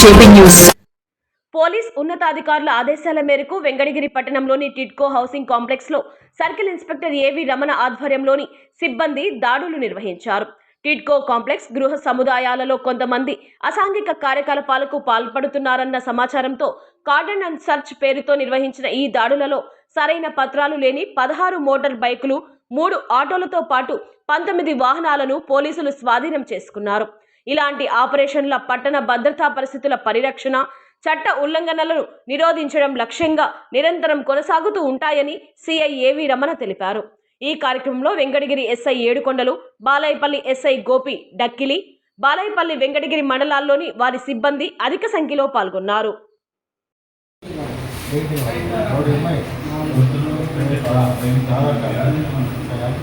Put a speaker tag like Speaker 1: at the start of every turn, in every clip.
Speaker 1: JP news.
Speaker 2: Police ఉన్నతాధికారుల ఆదేశాల మేరకు వెంకటగిరి పట్టణంలోని టిడ్కో హౌసింగ్ కాంప్లెక్స్లో circle inspector A V Ramana ఆధ్వర్యంలోని సిబ్బంది దాడులు నిర్వహించారు. టిడ్కో కాంప్లెక్స్ గృహ సముదాయాలలో కొంతమంది అసాంఘిక కార్యకలాపాలకు పాల్పడుతున్నారన్న సమాచారంతో కార్డన్ అండ్ సర్చ్ పేరుతో నిర్వహించిన ఈ దాడులలో సరైన పత్రాలు లేని పదహారు మోటార్ బైకులు మూడు ఆటోలతో పాటు పంతొమ్మిది వాహనాలను పోలీసులు స్వాధీనం చేసుకున్నారు. ఇలాంటి ఆపరేషన్ల పట్టణ భద్రతా పరిస్థితుల పరిరక్షణ చట్ట ఉల్లంఘనలను నిరోధించడం లక్ష్యంగా నిరంతరం కొనసాగుతూ ఉంటాయని సిఐ ఏవి రమణ తెలిపారు. ఈ కార్యక్రమంలో వెంకటగిరి ఎస్ఐ ఏడుకొండలు బాలాయపల్లి ఎస్ఐ గోపి డక్కిలి బాలాయపల్లి వెంకటగిరి మండలాల్లోని వారి సిబ్బంది అధిక సంఖ్యలో పాల్గొన్నారు.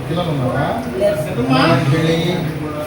Speaker 3: పిల్లలు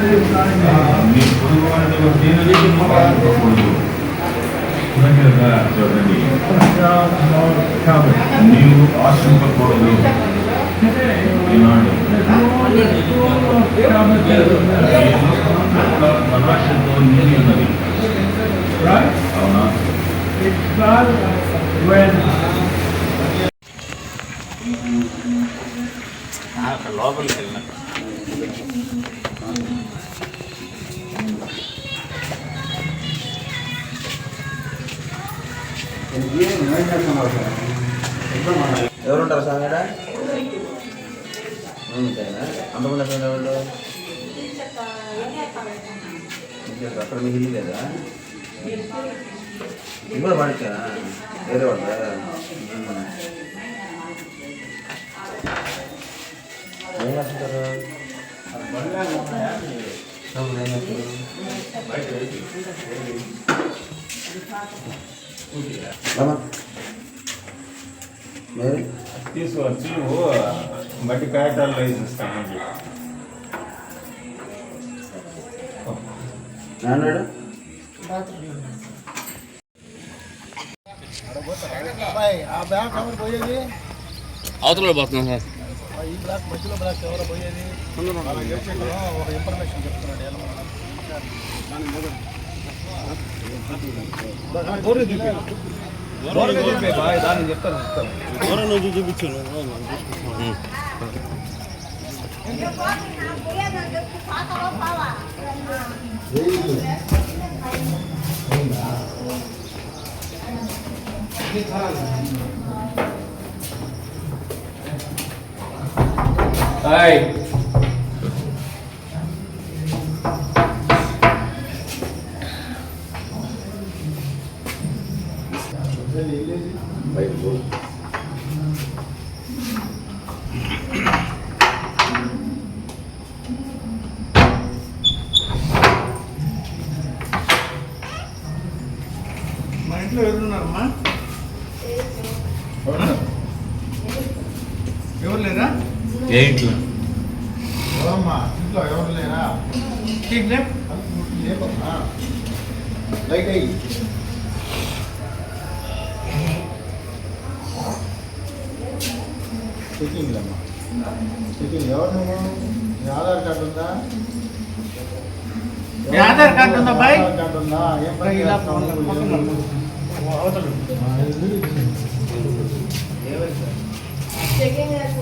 Speaker 4: మీ పొరుగు వాడిని చూడండి నీవు ఆశింపకూడదు ఈనాడు మనాశతో ఉన్నది అవునా
Speaker 5: ఎవరుంటారు సార్ ఇక్కడ అంతేనా అంతమంది ఎక్కడ వాళ్ళు ఇంకేం అక్కడ మీ ఇల్లు లేదా ఇది కూడా పాడించా వేరే వాళ్ళ ఏం రాస్తుంటారు డబ్బులు ఏం చేస్తారు? రామా. మీరు
Speaker 4: తీసుకొచ్చి నువ్వు మట్టి కాగితాల్లో వేసి ఇస్తాను
Speaker 5: నాన్నాడు
Speaker 3: అబ్బాయి ఆ బ్యాగ్ ఎవరు పోయేది
Speaker 6: అవతల పోతున్నాం సార్
Speaker 3: ఆ ఈ బ్లాక్ మధ్యలో బ్లాక్ ఎవరు పోయేది వాళ్ళకి చెప్పి ఒక ఇన్ఫర్మేషన్ చెప్తున్నాడు ఎలా 아이 பை மூணு
Speaker 7: మా ఇంట్లో ఎవరున్నారమ్మా ఎవరు లేరా
Speaker 6: ఏ ఇంట్లో
Speaker 3: ఎవరమ్మా ఇంట్లో ఎవరు లేరా లైట్ అయ్యి చెకింగ్ అమ్మా చెకింగ్ ఎవరు నువ్వు నీ ఆధార్ కార్డు ఉందా?
Speaker 7: మీ ఆధార్ కార్డు ఉందా, బాయ్?
Speaker 3: కార్డు ఉందా? ఏం పని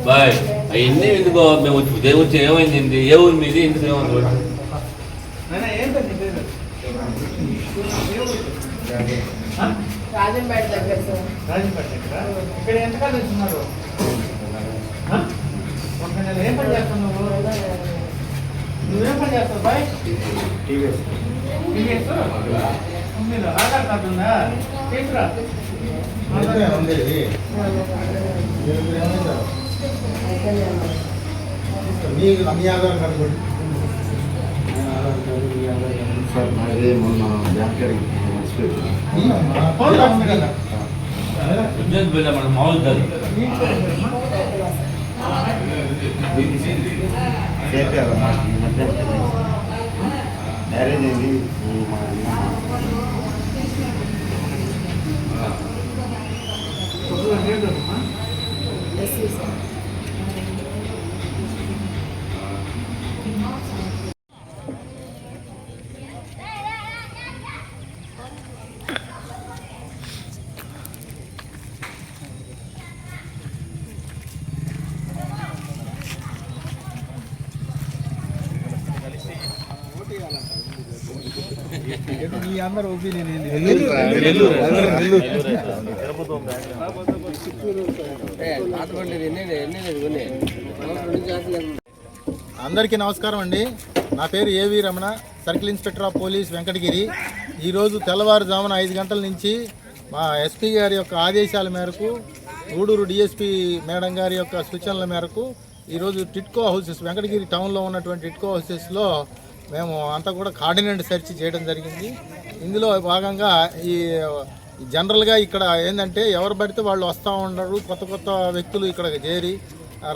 Speaker 6: బాయ్ అవన్నీ ఎందుకో? మేము వచ్చి ఉదయం వచ్చి ఏమైంది? ఏ ఊరు మీది? ఎందుకు ఏమైంది?
Speaker 8: రాజంపేట దగ్గర సార్.
Speaker 7: రాజంపేట ఇక్కడ ఇక్కడ ఎంతకాలం వచ్చినారు ఏం పని చేస్తున్నావు నువ్వేం పని చేస్తావు బాయ్ టీవీఎస్ మీరు ఆధార్ కార్డు ఉందా తీసురా
Speaker 3: ఇక్కడే ఉంది ఇది. మీరు ఏమైందో? మీకు మీ ఆధార్ కార్డు కొట్టు.
Speaker 5: సార్ నాది మొన్న బ్యాంక్
Speaker 3: ఇయ్యమ్మా.
Speaker 7: ఫోన్ రాస్తుంది కదా
Speaker 6: ఉద్యోగం
Speaker 5: మ్యారేజ్ అయింది మా
Speaker 3: మీ అందరూ ఒపీనియన్ ఏంది? అందరికీ నమస్కారం అండి. నా పేరు A V Ramana circle inspector of police Venkatagiri. ఈరోజు తెల్లవారుజామున ఐదు గంటల నుంచి మా ఎస్పీ గారి యొక్క ఆదేశాల మేరకు గూడూరు డిఎస్పీ మేడం గారి యొక్క సూచనల మేరకు ఈరోజు టిట్కో హౌసెస్ వెంకటగిరి టౌన్లో ఉన్నటువంటి టిట్కో హౌసెస్లో మేము అంతా కూడా కార్డినెంట్ సెర్చ్ చేయడం జరిగింది. ఇందులో భాగంగా ఈ జనరల్గా ఇక్కడ ఏంటంటే ఎవరు పడితే వాళ్ళు వస్తూ ఉండరు కొత్త కొత్త వ్యక్తులు ఇక్కడ చేరి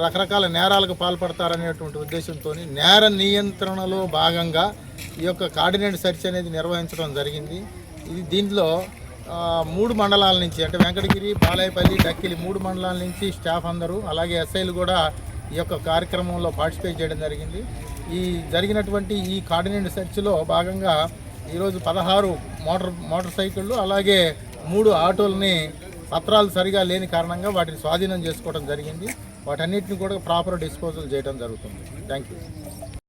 Speaker 3: రకరకాల నేరాలకు పాల్పడతారనేటువంటి ఉద్దేశంతో నేర నియంత్రణలో భాగంగా ఈ యొక్క కార్డినెంట్ సెర్చ్ అనేది నిర్వహించడం జరిగింది. ఇది దీంట్లో మూడు మండలాల నుంచి అంటే వెంకటగిరి బాలాయపల్లి డక్కిలి మూడు మండలాల నుంచి స్టాఫ్ అందరూ అలాగే ఎస్ఐలు కూడా ఈ యొక్క కార్యక్రమంలో పార్టిసిపేట్ చేయడం జరిగింది. ఈ జరిగినటువంటి ఈ కార్డినెంట్ సెర్చ్లో భాగంగా ఈరోజు పదహారు మోటార్ మోటార్ సైకిళ్ళు అలాగే మూడు ఆటోలని పత్రాలు సరిగా లేని కారణంగా వాటిని స్వాధీనం చేసుకోవడం జరిగింది. వాటన్నిటిని కూడా ప్రాపర్ డిస్పోజల్ చేయడం జరుగుతుంది. Thank you